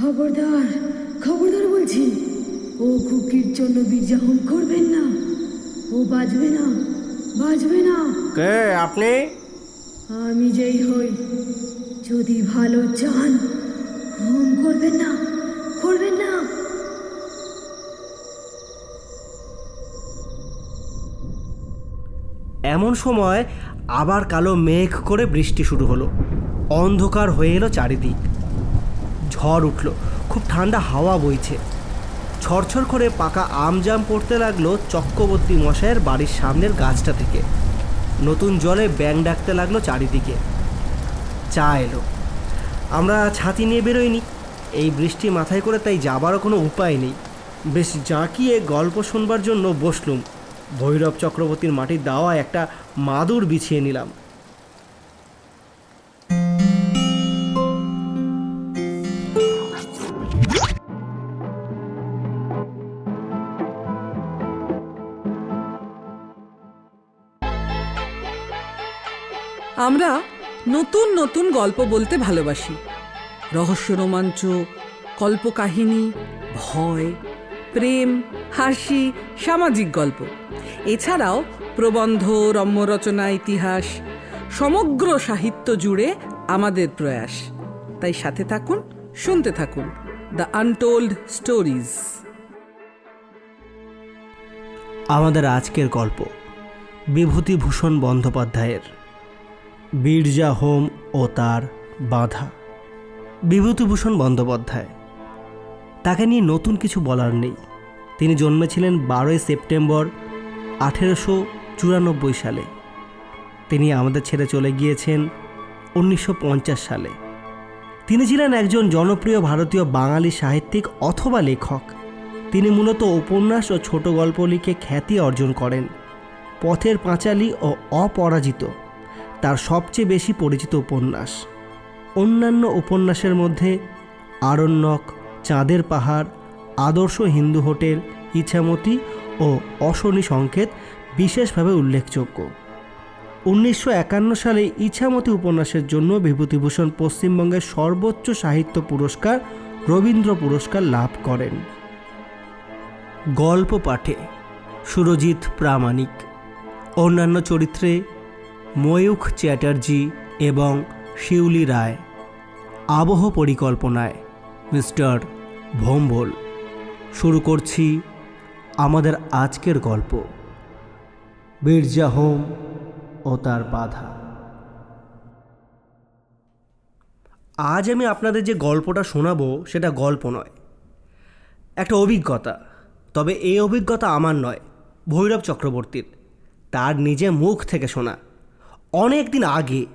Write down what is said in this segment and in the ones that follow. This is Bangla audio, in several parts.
খবরদার খবরদার বলছি ও কুকির জন্য বীর্যাহন করবেন না। ও বাজবে না বাজবে না। কে আপনি? আমি যেই হই যদি ভালো চান হোম করবেন না করবেন না। এমন সময় আবার কালো মেঘ করে বৃষ্টি শুরু হলো। অন্ধকার হয়ে এলো চারিদিক। ঝড় উঠল। খুব ঠান্ডা হাওয়া বইছে। ছড়ছড় করে পাকা আম জাম পড়তে লাগল চক্রবর্তী মশাইয়ের বাড়ির সামনের গাছটা থেকে। নতুন জলে ব্যাং ডাকতে লাগল চারিদিকে। চা এলো। আমরা ছাতি নিয়ে বেরোইনি। এই বৃষ্টি মাথায় করে তাই যাবারও কোনো উপায় নেই। বেশ জাঁকিয়ে গল্প শুনবার জন্য বসলুম। ভৈরব চক্রবর্তীর মাটির দাওয়া একটা মাদুর বিছিয়ে নিলাম। আমরা নতুন নতুন গল্প বলতে ভালোবাসি। রহস্য, রোমাঞ্চ, কল্পকাহিনী, ভয়, প্রেম, হাসি, সামাজিক গল্প। এছাড়াও প্রবন্ধ, রম্যরচনা, ইতিহাস, সমগ্র সাহিত্য জুড়ে আমাদের প্রয়াস। তাই সাথে থাকুন, শুনতে থাকুন দ্য আনটোল্ড স্টোরিজ আমাদের আজকের গল্প বিভূতিভূষণ বন্দ্যোপাধ্যায়ের। বীরজা হোম ও তার বাধা। বিভূতিভূষণ বন্দ্যোপাধ্যায়, তাকে নিয়ে নতুন কিছু বলার নেই। তিনি জন্মেছিলেন বারোই সেপ্টেম্বর আঠেরোশো চুরানব্বই সালে। তিনি আমাদের ছেড়ে চলে গিয়েছেন উনিশশো পঞ্চাশ সালে। তিনি ছিলেন একজন জনপ্রিয় ভারতীয় বাঙালি সাহিত্যিক অথবা লেখক। তিনি মূলত উপন্যাস ও ছোট গল্প লিখে খ্যাতি অর্জন করেন। পথের পাঁচালী ও অপরাজিত। তার সবচেয়ে বেশি পরিচিত উপন্যাস। অন্যান্য উপন্যাসের মধ্যে আরণ্যক, চাঁদের পাহাড়, আদর্শ হিন্দু হোটেল, ইছামতি ও অশনি সংকেত বিশেষভাবে উল্লেখযোগ্য। উনিশশো একান্ন সালে ইছামতি উপন্যাসের জন্য বিভূতিভূষণ পশ্চিমবঙ্গের সর্বোচ্চ সাহিত্য পুরস্কার রবীন্দ্র পুরস্কার লাভ করেন। গল্প পাঠে সুরজিৎ প্রামাণিক। অন্যান্য চরিত্রে ময়ূখ চ্যাটার্জি এবং শিউলি রায়। আবহ পরিকল্পনায় মিস্টার ভোম্বল। শুরু করছি আমাদের আজকের গল্প। বীরজা হোম ও তার বাধা। আজ আমি আপনাদের যে গল্পটা শোনাবো সেটা গল্প নয়। একটা অভিজ্ঞতা। তবে এই অভিজ্ঞতা আমার নয়, ভৈরব চক্রবর্তীর। তার নিজে মুখ থেকে শোনা। অনেক দিন আগে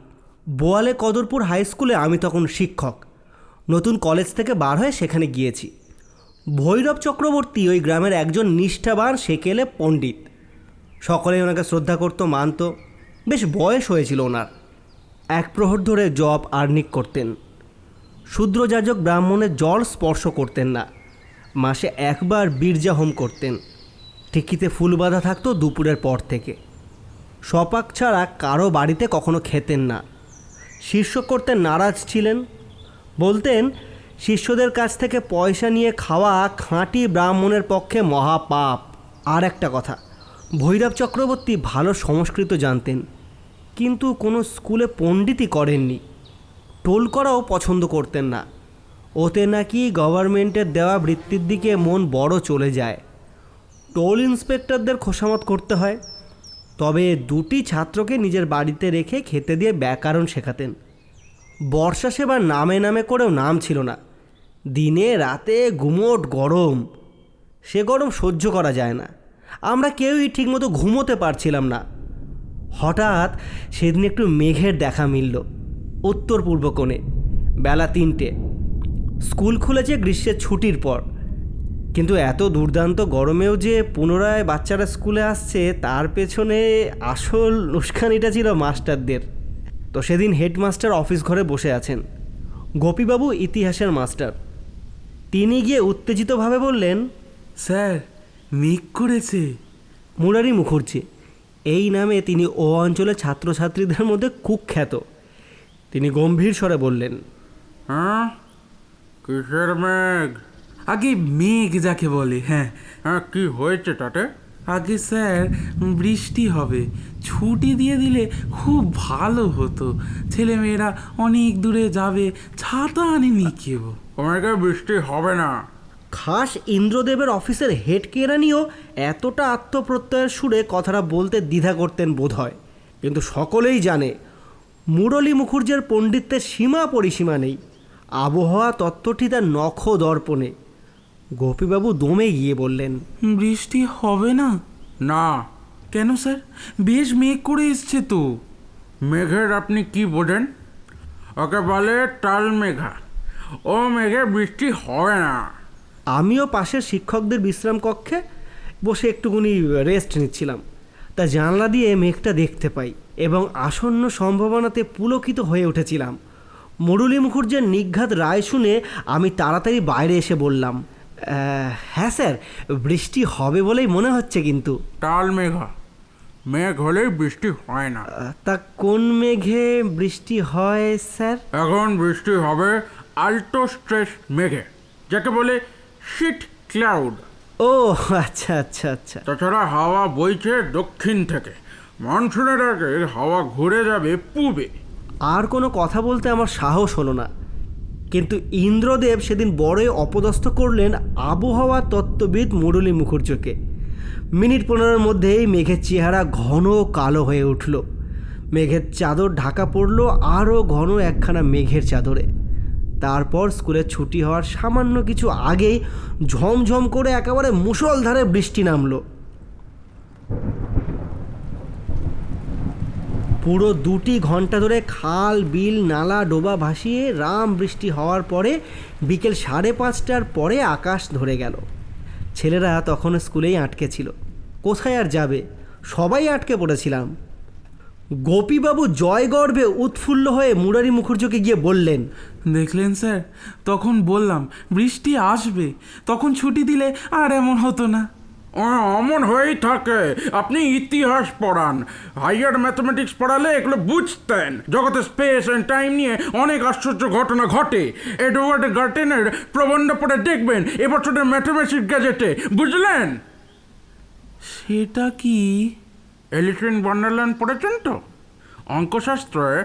বোয়ালে কদরপুর হাই স্কুলে আমি তখন শিক্ষক। নতুন কলেজ থেকে বার হয়ে সেখানে গিয়েছি। ভৈরব চক্রবর্তী ওই গ্রামের একজন নিষ্ঠাবান সেকেলে পণ্ডিত। সকলেই ওনাকে শ্রদ্ধা করতো, মানত। বেশ বয়স হয়েছিল ওনার। এক প্রহর ধরে জব আর্নিক করতেন। শূদ্রযাজক ব্রাহ্মণের জল স্পর্শ করতেন না। মাসে একবার বীর্যা হোম করতেন। টিকিতে ফুল বাঁধা থাকতো দুপুরের পর থেকে। সপাক ছাড়া কারও বাড়িতে কখনো খেতেন না। শীর্ষ করতে নারাজ ছিলেন। বলতেন, শিষ্যদের কাছ থেকে পয়সা নিয়ে খাওয়া খাঁটি ব্রাহ্মণের পক্ষে মহাপাপ। আর একটা কথা, ভৈরব চক্রবর্তী ভালো সংস্কৃত জানতেন, কিন্তু কোনো স্কুলে পণ্ডিতই করেননি। টোল করাও পছন্দ করতেন না। ওতে নাকি গভর্নমেন্টের দেওয়া বৃত্তির দিকে মন বড় চলে যায়। টোল ইন্সপেক্টরদের খোসামত করতে হয়। তবে দুটি ছাত্রকে নিজের বাড়িতে রেখে খেতে দিয়ে ব্যাকরণ শেখাতেন। বর্ষা সেবার নামে নামে করেও নাম ছিল না। দিনে, রাতে গুমোট গরম। সে গরম সহ্য করা যায় না। আমরা কেউই ঠিকমতো ঘুমোতে পারছিলাম না। হঠাৎ সেদিন একটু মেঘের দেখা মিলল উত্তর পূর্ব কোণে। বেলা তিনটে। স্কুল খুলেছে গ্রীষ্মের ছুটির পর। কিন্তু এত দুর্দান্ত গরমেও যে পুনরায় বাচ্চারা স্কুলে আসছে তার পেছনে আসল উস্কানিটা ছিল মাস্টারদের। তো সেদিন হেডমাস্টার অফিস ঘরে বসে আছেন। গোপীবাবু ইতিহাসের মাস্টার। তিনি গিয়ে উত্তেজিতভাবে বললেন স্যার মেঘ করেছে। মুরারি মুখর্জি এই নামে তিনি ও অঞ্চলের ছাত্রছাত্রীদের মধ্যে কুখ্যাত। তিনি গম্ভীর স্বরে বললেন হ্যাঁ? কিসের মেঘ? আগে মেঘ যাকে বলে হ্যাঁ। হ্যাঁ কি হয়েছে তাতে? আগে স্যার বৃষ্টি হবে। ছুটি দিয়ে দিলে খুব ভালো হতো। ছেলেমেয়েরা অনেক দূরে যাবে ছাতা আনেনি কেউ। মেঘে বৃষ্টি হবে না। খাস ইন্দ্রদেবের অফিসের হেড কেরানিও এতটা আত্মপ্রত্যয়ের সুরে কথাটা বলতে দ্বিধা করতেন বোধ হয় কিন্তু সকলেই জানে মুরলী মুখুর্জের পণ্ডিত্যের সীমা পরিসীমা নেই। আবহাওয়া তত্ত্বটি তার নখ দর্পণে গোপীবাবু দমে গিয়ে বললেন বৃষ্টি হবে না? না। কেন স্যার? বেশ মেঘ করে এসছে তো। মেঘের আপনি কি বোঝেন? ওকে বলে টাল মেঘা। ও মেঘে বৃষ্টি হয় না। আমিও পাশের শিক্ষকদের বিশ্রাম কক্ষে বসে একটুকুনি রেস্ট নিচ্ছিলাম। তা জানলা দিয়ে মেঘটা দেখতে পাই এবং আসন্ন সম্ভাবনাতে পুলকিত হয়ে উঠেছিলাম। মুরলী মুখুর্জের নিঘাত রায় শুনে আমি তাড়াতাড়ি বাইরে এসে বললাম "আহ, হ্যাঁ স্যার বৃষ্টি হবে বলেই মনে হচ্ছে কিন্তু। টাল মেঘা মেঘ হলেই বৃষ্টি হয় না। তা কোন মেঘে বৃষ্টি হয় স্যার? এখন বৃষ্টি হবে আল্টো স্ট্রেস মেঘে যাকে বলে শিট ক্লাউড। ও আচ্ছা আচ্ছা আচ্ছা। তাছাড়া হাওয়া বইছে দক্ষিণ থেকে মনসুনের আগে হাওয়া ঘুরে যাবে পূবে। আর কোনো কথা বলতে আমার সাহস হলো না। কিন্তু ইন্দ্রদেব সেদিন বড়ই অপদস্থ করলেন আবহাওয়া তত্ত্ববিদ মুরলী মুখুর্জকে। মিনিট পনেরোর মধ্যেই মেঘের চেহারা ঘন কালো হয়ে উঠল। মেঘের চাদর ঢাকা পড়ল আরও ঘন একখানা মেঘের চাদরে। তারপর স্কুলের ছুটি হওয়ার সামান্য কিছু আগেই ঝমঝম করে একেবারে মুষলধারে বৃষ্টি নামলো। পুরো দুটি ঘণ্টা ধরে খাল, বিল, নালা, ডোবা ভাসিয়ে রাম বৃষ্টি হওয়ার পরে বিকেল সাড়ে পাঁচটার পরে আকাশ ধরে গেল। ছেলেরা তখন স্কুলেই আটকে ছিল। কোথায় আর যাবে? সবাই আটকে পড়েছিলাম। গোপীবাবু জয়গর্বে উৎফুল্ল হয়ে মুরারি মুখুর্জকে গিয়ে বললেন, দেখলেন স্যার, তখন বললাম বৃষ্টি আসবে, তখন ছুটি দিলে আর এমন হতো না। অমন হয়েই থাকে। আপনি ইতিহাস পড়ান। হাইয়ার ম্যাথমেটিক্স পড়ালে এগুলো বুঝতেন। জগতে স্পেস অ্যান্ড টাইম নিয়ে অনেক আশ্চর্য ঘটনা ঘটে। এডওয়ার্ড গার্টেনের প্রবন্ধ পড়ে দেখবেন এবছরের ম্যাথমেটিক্স গ্যাজেটে। বুঝলেন? সেটা কি? এলিসিন ওয়ান্ডারল্যান্ড পড়েছেন তো? অঙ্কশাস্ত্রে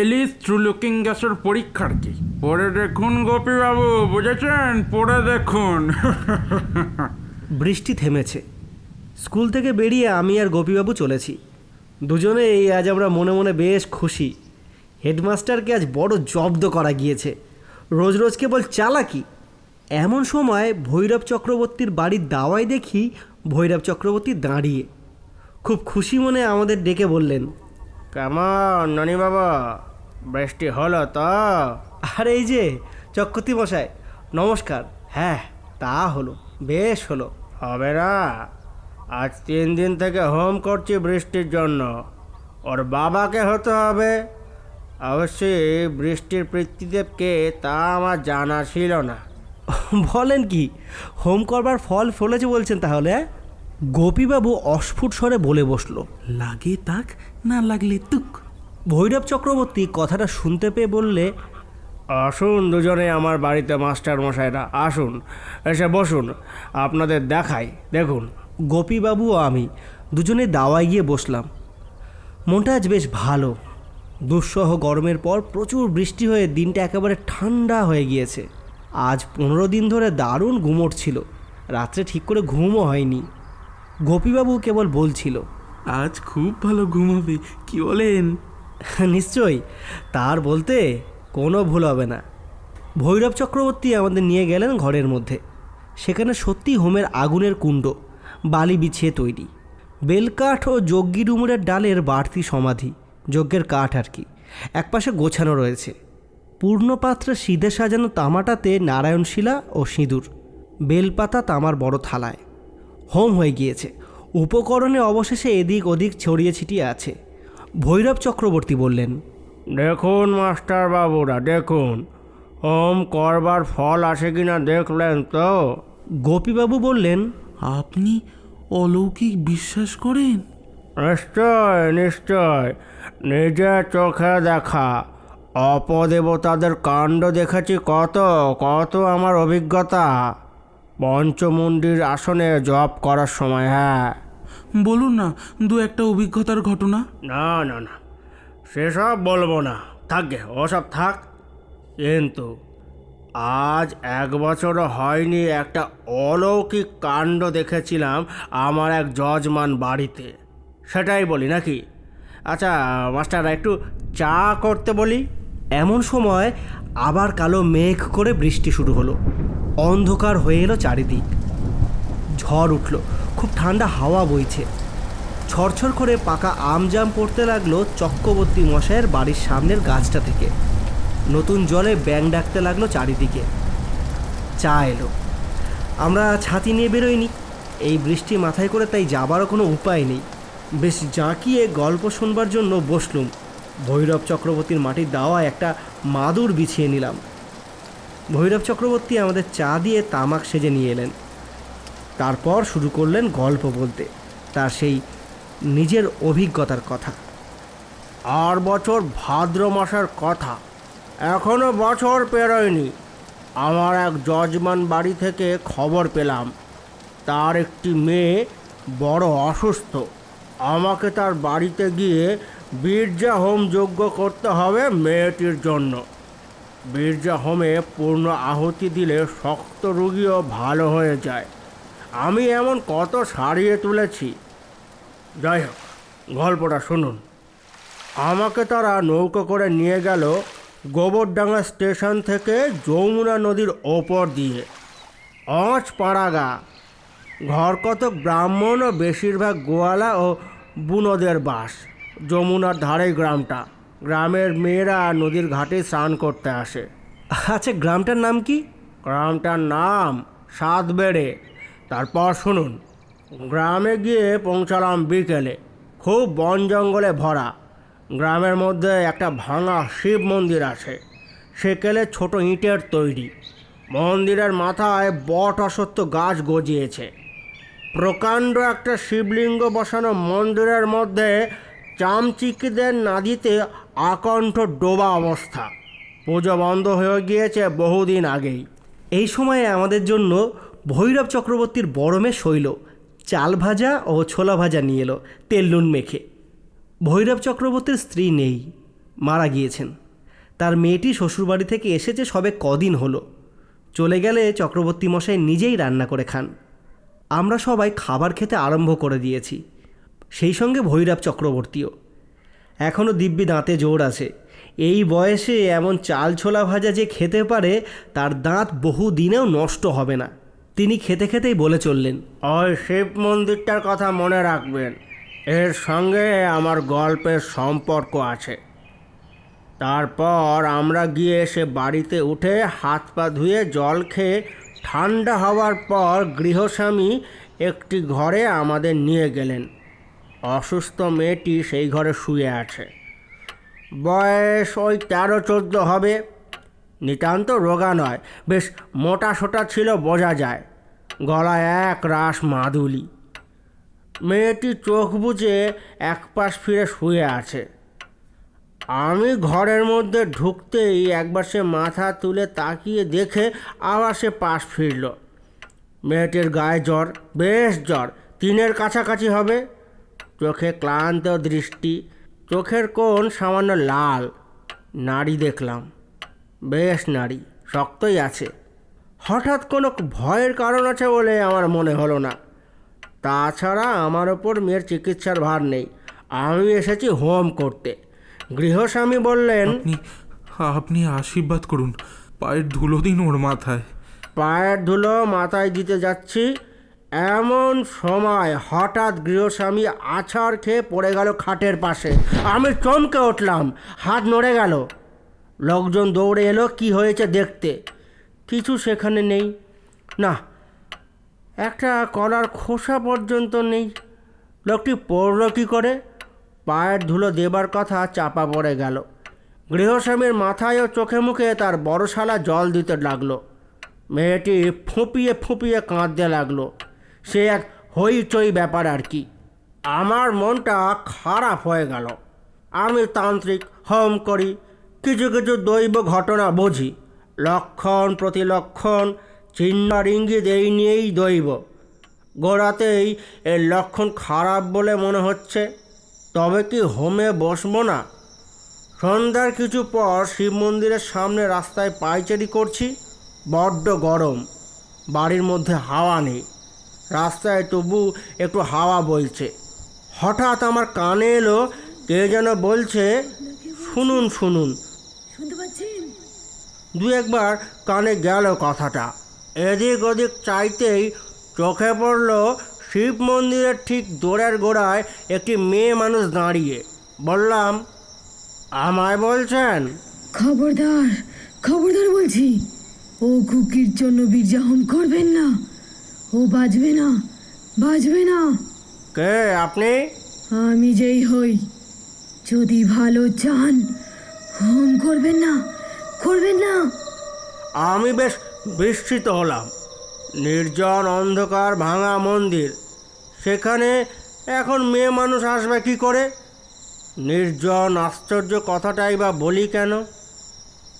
এলিস থ্রু লুকিং গ্যাসের পরীক্ষার কি? পড়ে দেখুন গোপীবাবু, বুঝেছেন? পড়ে দেখুন। বৃষ্টি থেমেছে। স্কুল থেকে বেরিয়ে আমি আর গোপীবাবু চলেছি। দুজনে এই আজ আমরা মনে মনে বেশ খুশি। হেডমাস্টারকে আজ বড় জব্দ করা গিয়েছে। রোজ রোজ কেবল চালাকি। এমন সময় ভৈরব চক্রবর্তীর বাড়ির দাওয়ায় দেখি ভৈরব চক্রবর্তী দাঁড়িয়ে। খুব খুশি মনে আমাদের ডেকে বললেন কেমন ননি বাবা বৃষ্টি হলো তো? আর এই যে চক্রবর্তী মশাই নমস্কার। হ্যাঁ তা হলো। বেশ হলো। হবে না। আজ তিন দিন থেকে হোম করছি বৃষ্টির জন্য। ওর বাবাকে হতে হবে। অবশ্যই বৃষ্টির পৃথ্বীদেবকে তা আমার জানা ছিল না। বলেন কি হোম করবার ফল ফলেছে বলছেন তাহলে? গোপীবাবু অস্ফুট স্বরে বলে বসল লাগে তাক না লাগলে তুক। ভৈরব চক্রবর্তী কথাটা শুনতে পেয়ে বললে আসুন দুজনে আমার বাড়িতে মাস্টার মশাইরা আসুন এসে বসুন আপনাদের দেখাই দেখুন। গোপীবাবু ও আমি দুজনে দাওয়ায় গিয়ে বসলাম। মনটা আজ বেশ ভালো। দুঃসহ গরমের পর প্রচুর বৃষ্টি হয়ে দিনটা একেবারে ঠান্ডা হয়ে গিয়েছে। আজ পনেরো দিন ধরে দারুণ গুমোট ছিল। রাত্রে ঠিক করে ঘুমও হয়নি। গোপীবাবু কেবল বলছিল আজ খুব ভালো ঘুম হবে কি বলেন? নিশ্চয়ই। তার বলতে কোনো ভুল হবে না। ভৈরব চক্রবর্তী আমাদের নিয়ে গেলেন ঘরের মধ্যে। সেখানে সত্যি হোমের আগুনের কুণ্ড, বালি বিছিয়ে তৈরি। বেলকাঠ ও যজ্ঞী ডুমুরের ডালের বাড়তি সমাধি, যজ্ঞের কাঠ আর কি, একপাশে গোছানো রয়েছে। পূর্ণ পাত্রে সিধে সাজানো তামাটাতে নারায়ণশিলা ও সিঁদুর, বেলপাতা তামার বড় থালায়। হোম হয়ে গিয়েছে। উপকরণে অবশেষে এদিক ওদিক ছড়িয়ে ছিটিয়ে আছে। ভৈরব চক্রবর্তী বললেন দেখুন মাস্টারবাবুরা দেখুন। হোম করবার ফল আসে কি না দেখলেন তো? গোপীবাবু বললেন আপনি অলৌকিক বিশ্বাস করেন? নিশ্চয় নিশ্চয়। নিজে চোখে দেখা। অপদেবতাদের কাণ্ড দেখেছি কত কত আমার অভিজ্ঞতা। পঞ্চমুণ্ডির আসনে জপ করার সময় হ্যাঁ। বলুন না দু একটা অভিজ্ঞতার ঘটনা? না না না। সেসব বলব না। থাকবে ওসব থাক। কিন্তু আজ এক বছরও হয়নি একটা অলৌকিক কাণ্ড দেখেছিলাম আমার এক যজমান বাড়িতে। সেটাই বলি নাকি? আচ্ছা মাস্টার, একটু চা করতে বলি। এমন সময় আবার কালো মেঘ করে বৃষ্টি শুরু হলো। অন্ধকার হয়ে এলো চারিদিক। ঝড় উঠল। খুব ঠান্ডা হাওয়া বইছে। ছড়ছড় করে পাকা আম জাম পড়তে লাগল চক্রবর্তী মশাইয়ের বাড়ির সামনের গাছটা থেকে। নতুন জলে ব্যাং ডাকতে লাগল চারিদিকে। চা এলো। আমরা ছাতি নিয়ে বেরোইনি। এই বৃষ্টি মাথায় করে তাই যাবারও কোনো উপায় নেই। বেশ জাঁকিয়ে গল্প শুনবার জন্য বসলুম। ভৈরব চক্রবর্তীর মাটির দাওয়া একটা মাদুর বিছিয়ে নিলাম। ভৈরব চক্রবর্তী আমাদের চা দিয়ে তামাক সেজে নিয়ে এলেন। তারপর শুরু করলেন গল্প বলতে। তার সেই নিজের অভিজ্ঞতার কথা। আর বছর ভাদ্র মাসের কথা। এখনও বছর পেরোয়নি। আমার এক যজমান বাড়ি থেকে খবর পেলাম। তার একটি মেয়ে বড় অসুস্থ। আমাকে তার বাড়িতে গিয়ে বীর্যা হোম যজ্ঞ করতে হবে মেয়েটির জন্য। বীর্যা হোমে পূর্ণ আহুতি দিলে শক্ত রুগীও ভালো হয়ে যায়। আমি এমন কত সারিয়ে তুলেছি। যাই হোক গল্পটা শুনুন। আমাকে তারা নৌকো করে নিয়ে গেল গোবরডাঙ্গা স্টেশন থেকে যমুনা নদীর ওপর দিয়ে। অঁচ পাড়াগা ঘর কত ব্রাহ্মণ ও বেশিরভাগ গোয়ালা ও বুনোদের বাস। যমুনার ধারে গ্রামটা। গ্রামের মেয়েরা নদীর ঘাটে স্নান করতে আসে। আচ্ছা গ্রামটার নাম কি? গ্রামটার নাম সাতবেড়ে। তারপর শুনুন। গ্রামে গিয়ে পৌঁছালাম বিকেলে। খুব বন জঙ্গলে ভরা। গ্রামের মধ্যে একটা ভাঙা শিব মন্দির আছে। সেকেলে ছোট ইটের তৈরি। মন্দিরের মাথায় বট অসত্য গাছ গজিয়েছে। প্রকাণ্ড একটা শিবলিঙ্গ বসানো মন্দিরের মধ্যে চামচিকিদের নাদিতে আকণ্ঠ ডোবা অবস্থা। পুজো বন্ধ হয়ে গিয়েছে বহুদিন আগেই। এই সময়ে আমাদের জন্য ভৈরব চক্রবর্তীর বড়মে শৈল। চাল ভাজা ও ছোলা ভাজা নিয়ে এলো তেল নুন মেখে। ভৈরব চক্রবর্তীর স্ত্রী নেই, মারা গিয়েছেন। তার মেয়েটি শ্বশুরবাড়ি থেকে এসেছে সবে কদিন হলো। চলে গেলে চক্রবর্তী মশাই নিজেই রান্না করে খান। আমরা সবাই খাবার খেতে আরম্ভ করে দিয়েছি, সেই সঙ্গে ভৈরব চক্রবর্তীও। এখনও দিব্যি দাঁতে জোর আছে। এই বয়সে এমন চাল ছোলা ভাজা যে খেতে পারে, তার দাঁত বহু দিনেও নষ্ট হবে না। তিনি খেতে খেতেই বলে চললেন, ওই শিব মন্দিরটার কথা মনে রাখবেন। এর সঙ্গে আমার গল্পের সম্পর্ক আছে। তারপর আমরা গিয়ে সে বাড়িতে উঠে হাত পা ধুয়ে জল খেয়ে ঠান্ডা হওয়ার পর গৃহস্বামী একটি ঘরে আমাদের নিয়ে গেলেন। অসুস্থ মেয়েটি সেই ঘরে শুয়ে আছে। বয়স ওই তেরো চোদ্দ হবে। নিতান্ত রোগা নয়, বেশ মোটা সোটা ছিল বোঝা যায়। গলায় এক রাস মাদুলি। মেয়েটি চোখ বুজে এক পাশ ফিরে শুয়ে আছে। আমি ঘরের মধ্যে ঢুকতেই একবার সে মাথা তুলে তাকিয়ে দেখে আবার সে পাশ ফিরল। মেয়েটির গায়ে জ্বর, বেশ জ্বর তিনের কাছাকাছি হবে। চোখে ক্লান্ত দৃষ্টি, চোখের কোণ সামান্য লাল, নাড়ি দেখলাম। বেশ নারী শক্তই আছে। হঠাৎ কোনো ভয়ের কারণ আছে বলে আমার মনে হলো না। তাছাড়া আমার ওপর মেয়ের চিকিৎসার ভার নেই। আমি এসেছি হোম করতে। গৃহস্বামী বললেন আপনি আপনি আশীর্বাদ করুন। পায়ের ধুলো দিন ওর মাথায়। পায়ের ধুলো মাথায় দিতে যাচ্ছি। এমন সময় হঠাৎ গৃহস্বামী আছাড় খেয়ে পড়ে গেল খাটের পাশে। আমি চমকে উঠলাম। হাত নড়ে গেল। লোকজন দৌড়ে এলো, কি হয়েছে দেখতে। কিছু সেখানে নেই। না, একটা কলার খোসা পর্যন্ত নেই। লোকটি পড়ল কী করে? পায়ের ধুলো দেবার কথা চাপা পড়ে গেল। গৃহস্বামীর মাথায় ও চোখে মুখে তার বড়শালা জল দিতে লাগল। মেয়েটি ফুঁপিয়ে ফুঁপিয়ে কাঁদতে লাগল। সে এক হইচই ব্যাপার আর কি। আমার মনটা খারাপ হয়ে গেল। আমি তান্ত্রিক, হোম করি। কিছু কিছু দৈব ঘটনা বুঝি। লক্ষণ প্রতিলক্ষণ চিহ্ন ইঙ্গিত এই নিয়েই দৈব। গোড়াতেই এর লক্ষণ খারাপ বলে মনে হচ্ছে। তবে কি হোমে বসবো না? সন্ধ্যার কিছু পর শিব মন্দিরের সামনে রাস্তায় পাইচারি করছি, বড্ড গরম। বাড়ির মধ্যে হাওয়া নেই। রাস্তায় তবু একটু হাওয়া বইছে। হঠাৎ আমার কানে এলো, কে যেন বলছে, শুনুন শুনুন। দু একবার কানে গেল কথাটা। এদিক ওদিক চাইতেই চোখে পড়ল শিব মন্দিরের ঠিক দোরের গোড়ায় একটি মেয়ে মানুষ দাঁড়িয়ে। বললাম আমায় বলছেন? খবরদার খবরদার বলছি ও কুকির জন্য বীর্যাহন করবেন না। ও বাজবে না বাজবে না। কে আপনি? আমি যেই হই। যদি ভালো চান হোম করবেন না। করবেন না। আমি বেশ বিস্মিত হলাম। নির্জন অন্ধকার ভাঙা মন্দির। সেখানে এখন মেয়ে মানুষ আসবে কি করে? নির্জন আশ্চর্য কথাটাই বা বলি কেন?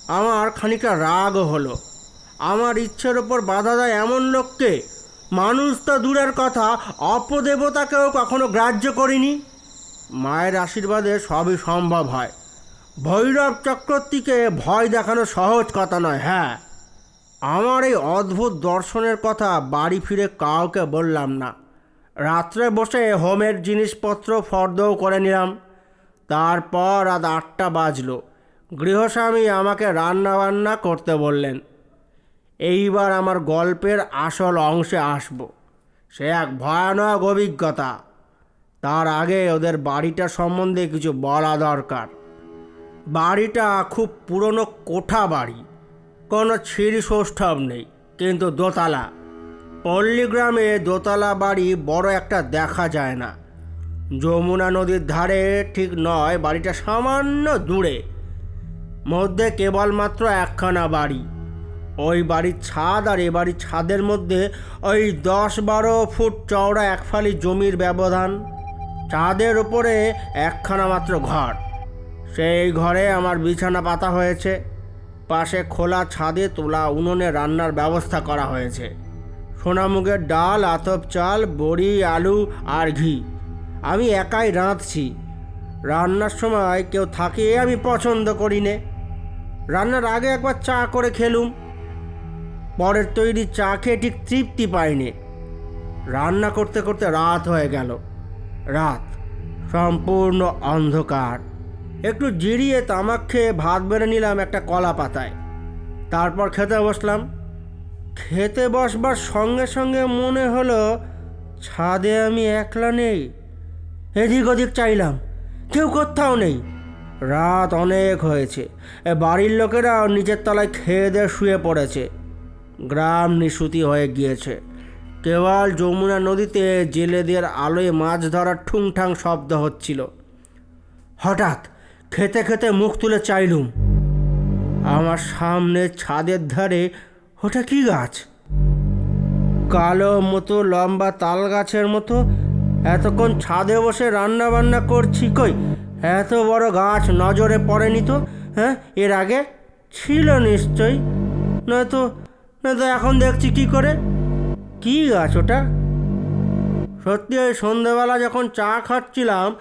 আমার খানিকটা রাগও হলো। আমার ইচ্ছের ওপর বাধা দেয় এমন লোককে? মানুষ তো দূরের কথা, অপদেবতাকেও কখনো গ্রাহ্য করিনি? মায়ের আশীর্বাদে সবই সম্ভব হয়। ভৈরব চক্রবর্তীকে ভয় দেখানো সহজ কথা নয় হ্যাঁ। আমার এই অদ্ভুত দর্শনের কথা বাড়ি ফিরে কাউকে বললাম না। রাত্রে বসে হোমের জিনিসপত্র ফর্দও করে নিলাম। তারপর রাত আটটা বাজলো। গৃহস্বামী আমাকে রান্না বান্না করতে বললেন, এইবার আমার গল্পের আসল অংশে আসব। সে এক ভয়ানক অভিজ্ঞতা। তার আগে ওদের বাড়িটা সম্বন্ধে কিছু বলা দরকার। বাড়িটা খুব পুরনো কোঠা বাড়ি। কোনো ছিঁড়ি সৌষ্ঠব নেই, কিন্তু দোতলা। পল্লীগ্রামে দোতলা বাড়ি বড় একটা দেখা যায় না। যমুনা নদীর ধারে ঠিক নয়, বাড়িটা সামান্য দূরে। মধ্যে কেবলমাত্র একখানা বাড়ি। ওই বাড়ির ছাদ আর এ বাড়ির ছাদের মধ্যে ওই দশ বারো ফুট চওড়া এক ফালি জমির ব্যবধান। ছাদের উপরে একখানা মাত্র ঘর। সেই ঘরে আমার বিছানা পাতা হয়েছে। পাশে খোলা ছাদে তোলা উনুনে রান্নার ব্যবস্থা করা হয়েছে। সোনামুগের ডাল, আতপ চাল, বড়ি, আলু আর ঘি। আমি একাই রাঁধছি। রান্নার সময় কেউ থাকে আমি পছন্দ করি নে। রান্নার আগে একবার চা করে খেলুম। পরের তৈরি চা খেয়ে ঠিক তৃপ্তি পাইনি। রান্না করতে করতে রাত হয়ে গেল। রাত, সম্পূর্ণ অন্ধকার। একটু জিরিয়ে তামাক খেয়ে ভাত বেড়ে নিলাম একটা কলা পাতায়। তারপর খেতে বসলাম। খেতে বসবার সঙ্গে সঙ্গে মনে হলো, ছাদে আমি একলা নেই। এদিক ওদিক চাইলাম, কেউ কোথাও নেই। রাত অনেক হয়েছে বাড়ির লোকেরাও নিচের তলায় খেয়ে দিয়ে শুয়ে পড়েছে। গ্রাম নিশুতি হয়ে গিয়েছে। কেবল যমুনা নদীতে জেলেদের আলোয় মাছ ধরার ঠুংঠাং শব্দ হচ্ছিল। হঠাৎ খেতে খেতে মুখ তুলে চাইলুম। আমার সামনে ছাদের ধারে ওটা কি গাছ? কালো মতো, লম্বা তাল গাছের মতো। এতক্ষণ ছাদে বসে রান্না বান্না করছি কই? এত বড় গাছ নজরে পড়েনি তো? হ্যাঁ এর আগে ছিল নিশ্চয়ই। নয়তো নয়তো এখন দেখছি কি করে? কি গাছ ওটা? সত্যি ওই সন্ধেবেলা যখন চা খাচ্ছিলাম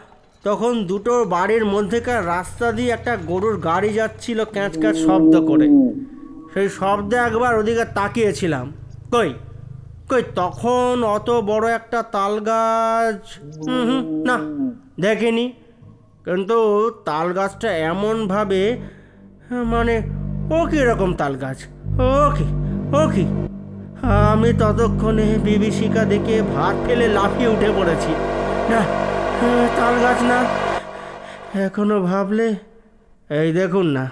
তখন দুটো বাড়ির মধ্যেকার রাস্তা দিয়ে একটা গরুর গাড়ি যাচ্ছিল ক্যাঁচ ক্যাঁচ শব্দ করে। সেই শব্দে একবার ওদিকে তাকিয়েছিলাম। কই? কই, তখন অত বড় একটা তাল গাছ হুম, না, দেখিনি। কিন্তু তাল গাছটা এমনভাবে মানে ও কীরকম তাল গাছ ও কি? ও কি? আমি ততক্ষণে বিভীষিকা দেখে ভাত ফেলে লাফিয়ে উঠে পড়েছি। না তাল গাছ না। এখনও ভাবলে, এই দেখুন না,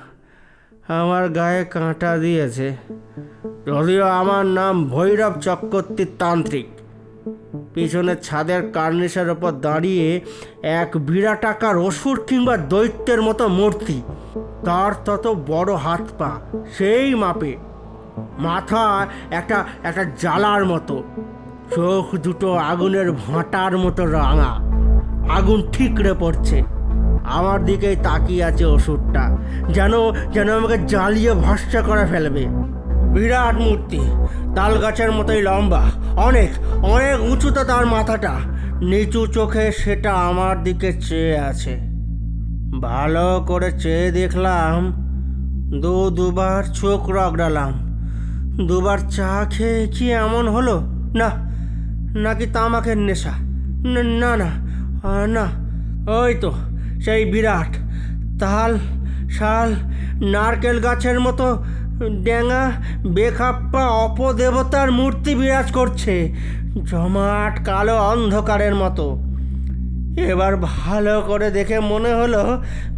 আমার গায়ে কাঁটা দিয়েছে। যদিও আমার নাম ভৈরব চক্রবর্তীর তান্ত্রিক। পিছনের ছাদের কার্নিশের ওপর দাঁড়িয়ে এক বিরাটাকার অসুর কিংবা দৈত্যের মতো মূর্তি। তার তত বড় হাত পা, সেই মাপে। মাথা একটা একটা জ্বালার মতো। চোখ দুটো আগুনের ভাঁটার মতো রাঙা। আগুন ঠিকরে পড়ছে। আমার দিকেই তাকিয়ে আছে ওষুধটা যেন যেন আমাকে জ্বালিয়ে ভস্যা করে ফেলবে। বিরাট মূর্তি। তাল গাছের মতোই লম্বা। অনেক অনেক উঁচুতে তার মাথাটা। নিচু চোখে সেটা আমার দিকে চেয়ে আছে। ভালো করে চেয়ে দেখলাম, দু, দুবার চোখ রগড়ালাম। দুবার চা খেয়ে কি এমন হলো? না, নাকি তামাকের নেশা? না না। না, ওই তো সেই বিরাট তাল শাল নারকেল গাছের মতো ড্যাঙা বেখাপ্পা অপদেবতার মূর্তি বিরাজ করছে, জমাট কালো অন্ধকারের মতো। এবার ভালো করে দেখে মনে হলো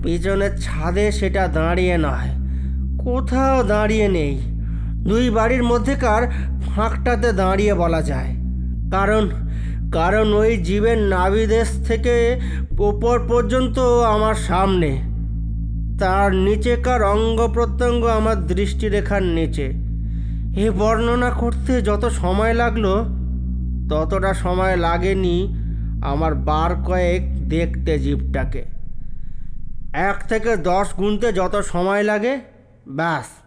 পিছনের ছাদে সেটা দাঁড়িয়ে নয়, কোথাও দাঁড়িয়ে নেই। দুই বাড়ির মধ্যেকার ফাঁকটাতে দাঁড়িয়ে বলা যায়, কারণ কারণ ওই জীবের নাভিদেশ থেকে ওপর পর্যন্ত আমার সামনে। তার নিচেকার অঙ্গ প্রত্যঙ্গ আমার দৃষ্টিরেখার নিচে। এ বর্ণনা করতে যত সময় লাগল, ততটা সময় লাগেনি আমার বার কয়েক দেখতে জীবটাকে। এক থেকে দশ গুনতে যত সময় লাগে, ব্যাস।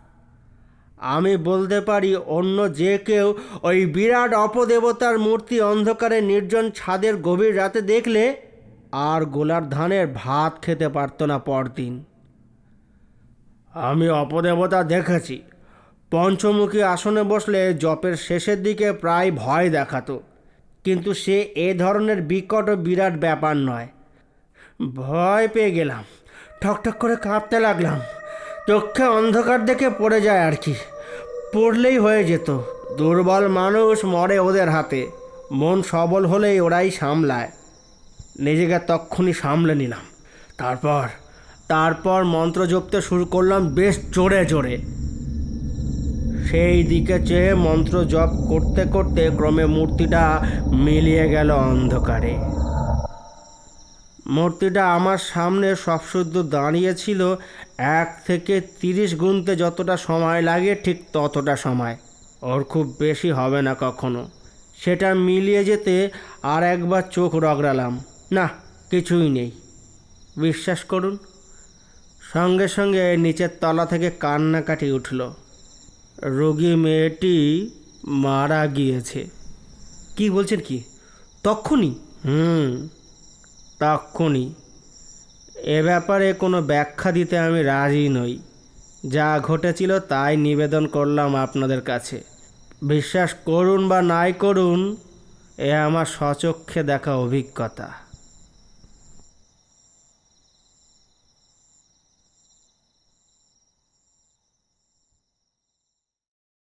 আমি বলতে পারি অন্য যে কেউ ওই বিরাট অপদেবতার মূর্তি অন্ধকারে নির্জন ছাদের গভীর রাতে দেখলে আর গোলার ধানের ভাত খেতে পারতো না পরদিন। আমি অপদেবতা দেখেছি। পঞ্চমুখী আসনে বসলে জপের শেষের দিকে প্রায় ভয় দেখাতো। কিন্তু সে এ ধরনের বিকট ও বিরাট ব্যাপার নয়। ভয় পেয়ে গেলাম। ঠকঠক করে কাঁপতে লাগলাম। চোখে অন্ধকার দেখে পড়ে যায় আর কি। পড়লেই হয়ে যেত। দুর্বল মানুষ মরে ওদের হাতে। মন সবল হলেই ওরাই সামলায়। নিজেকে তক্ষুনি সামলে নিলাম। তারপর তারপর মন্ত্র জপতে শুরু করলাম বেশ জোরে জোরে। সেই দিকে চেয়ে মন্ত্র জপ করতে করতে ক্রমে মূর্তিটা মিলিয়ে গেল অন্ধকারে। মূর্তিটা আমার সামনে সবশুদ্ধ দাঁড়িয়েছিল এক থেকে তিরিশ গুনতে যতটা সময় লাগে, ঠিক ততটা সময়। ওর খুব বেশি হবে না কখনো। সেটা মিলিয়ে যেতে আর একবার চোখ রগড়ালাম। না, কিছুই নেই। বিশ্বাস করুন, সঙ্গে সঙ্গে নিচের তলা থেকে কান্নাকাটি উঠল। রোগী মেয়েটি মারা গিয়েছে। কি বলছেন কি? তক্ষুনি? হুম, তক্ষুনি। এ ব্যাপারে কোনো ব্যাখ্যা দিতে আমি রাজি নই। যা ঘটেছিল তাই নিবেদন করলাম আপনাদের কাছে। বিশ্বাস করুন বা নাই করুন, এ আমার স্বচক্ষে দেখা অভিজ্ঞতা।